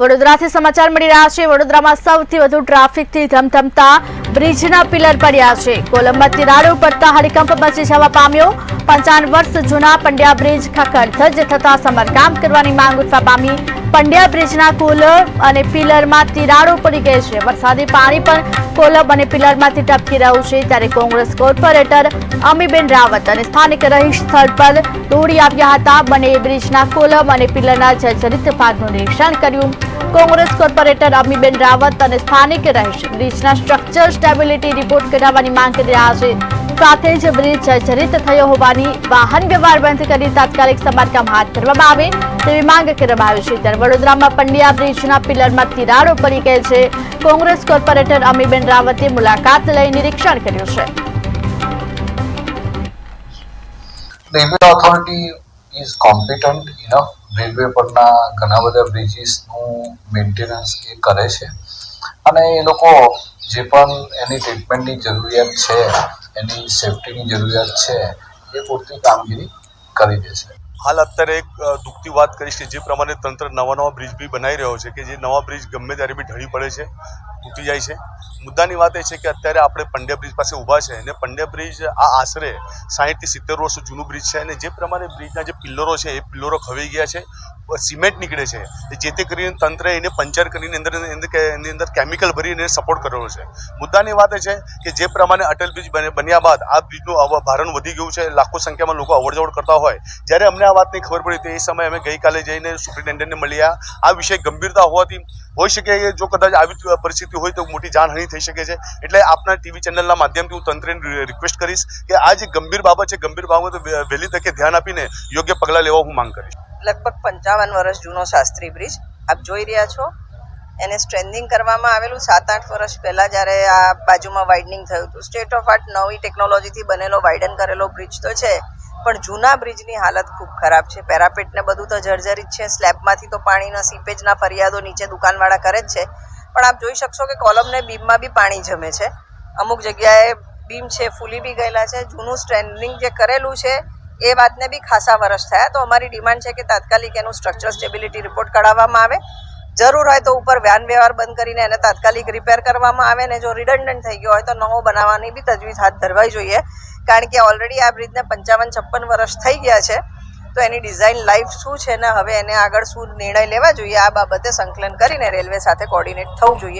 વડોદરાથી સમાચાર મળી રહ્યા છે. વડોદરામાં સૌથી વધુ ટ્રાફિકથી ધમધમતા. બ્રિજના પિલર પડ્યા છે. કોલંબમાં તિરાડો પડતા હડકંપ મચી જવા પામ્યો. પંચાવન વર્ષ જૂના પંડ્યા બ્રિજ ખખડધજ થતા સમારકામ કરવાની માંગ ઉઠવા પામી. પંડ્યા બ્રિજના કોલમ અને પિલરમાં તિરાડો પડી ગઈ છે. વરસાદી પાણી પણ કોલમ અને પિલરમાંથી ટપકી રહ્યું છે. ત્યારે કોંગ્રેસ કોર્પોરેટર અમીબેન રાવત અને સ્થાનિક રહીશ સ્થળ પર દોડી આવ્યા હતા. બંને બ્રિજના કોલમ અને પિલરના જર્જરિત ભાગનું નિરીક્ષણ કર્યું. કોંગ્રેસ કોર્પોરેટર અમીબેન રાવત અને સ્થાનિક રહીશ. બ્રિજના સ્ટ્રક્ચર સ્ટેબિલિટી રિપોર્ટ કઢાવવાની માંગ કરી રહ્યા છે. સાથે જ બ્રિજ જર્જરિત થયો હોવાની વાહન વ્યવહાર બંધ કરી તાત્કાલિક સમારકામ હાથ ધરવામાં આવે તેવી માંગ કરવામાં આવી છે. ત્યારે વડોદરામાં પંડ્યા બ્રિજના પિલરમાં તિરાડો પડી ગઈ છે. કોંગ્રેસ કોર્પોરેટર અમીબેન રાવતે મુલાકાત લઈ નિરીક્ષણ કર્યું છે. Railway authority is competent enough railway પરના ઘણા બધા બ્રિજીસનું મેન્ટેનન્સ એ કરે છે. અને એ લોકો જે પણ એની ટ્રીટમેન્ટની જરૂરિયાત છે એની સેફટીની જરૂરિયાત છે એ પૂરતી કામગીરી કરી દે છે. હાલ અત્યારે એક અ, વાત કરીશ કે જે પ્રમાણે તંત્ર નવા નવા બ્રિજ બી બનાવી રહ્યો છે કે જે નવા બ્રિજ ગમે ત્યારે બી ઢળી પડે છે. તૂટી જાય છે. મુદ્દાની વાત એ છે કે અત્યારે આપણે પંડ્યા બ્રિજ પાસે ઊભા છે અને પંડ્યા બ્રિજ આ આશરે સાહીઠથી સિત્તેર વર્ષ જૂનું બ્રિજ છે અને જે પ્રમાણે બ્રિજના જે પિલ્લરો છે એ પિલ્લરો ખવાઈ ગયા છે, સિમેન્ટ નીકળે છે. જે તે કરીને તંત્રે એને પંચર કરીને અંદર એની અંદર કેમિકલ ભરીને સપોર્ટ કરેલો છે. મુદ્દાની વાત એ છે કે જે પ્રમાણે અટલ બ્રિજ બને- બન્યા બાદ આ બ્રિજનું ભારણ વધી ગયું છે, લાખો સંખ્યામાં લોકો અવરજવર કરતા હોય. જ્યારે અમને આ વાતની ખબર પડી તો એ સમયે અમે ગઈકાલે જઈને સુપ્રિન્ટેન્ડન્ટને મળ્યા. આ વિષય ગંભીરતા હોવાથી હોઈ શકે જો કદાચ આવી જ પરિસ્થિતિ હોય તો મોટી જાનહાનિ થઈ શકે છે. એટલે આપના ટીવી ચેનલના માધ્યમથી હું તંત્રને રિક્વેસ્ટ કરીશ કે આ જે ગંભીર બાબત છે, ગંભીર બાબત વહેલી તકે ધ્યાન આપીને યોગ્ય પગલાં લેવા હું માંગ કરીશ. લગભગ પંચાવન વર્ષ જૂનો શાસ્ત્રી બ્રિજ. આપ જોઈ રહ્યા છો. એને સ્ટ્રેન્થિંગ કરવામાં આવેલું સાત આઠ વર્ષ પહેલાં જ્યારે આ બાજુમાં વાઇડનિંગ થયું હતું. સ્ટેટ ઓફ આર્ટ નવી ટેકનોલોજીથી બનેલો વાઇડન કરેલો બ્રિજ તો છે, પણ જૂના બ્રિજની હાલત ખૂબ ખરાબ છે. પેરાપેટને બધું તો જર્જરિત છે, સ્લેબમાંથી તો પાણીના સીપેજના ફરિયાદો નીચે દુકાનવાળા કરે જ છે. પણ આપ જોઈ શકશો કે કોલમને બીમમાં બી પાણી જમે છે. અમુક જગ્યાએ બીમ છે, ફૂલી બી ગયેલા છે. જૂનું સ્ટ્રેન્ડિંગ જે કરેલું છે, એ વાતને બી ખાસા વર્ષ થયા. તો અમારી ડિમાન્ડ છે કે તાત્કાલિક એનું સ્ટ્રક્ચર સ્ટેબિલિટી રિપોર્ટ કઢાવવામાં આવે. જરૂર હોય તો ઉપર વ્યાન વ્યવહાર બંધ કરીને એને તાત્કાલિક રિપેર કરવામાં આવે ને જો રિડન્ડન્ટ થઈ ગયો હોય તો નવો બનાવવાની બી તજવીજ હાથ ધરવાઈ જોઈએ. કારણ કે ઓલરેડી આ બ્રિજને પંચાવન છપ્પન વર્ષ થઈ ગયા છે. તો એની ડિઝાઇન લાઈફ શું છે ને, હવે એને આગળ શું નિર્ણય લેવા જોઈએ, આ બાબતે સંકલન કરીને રેલવે સાથે કોર્ડિનેટ થવું જોઈએ.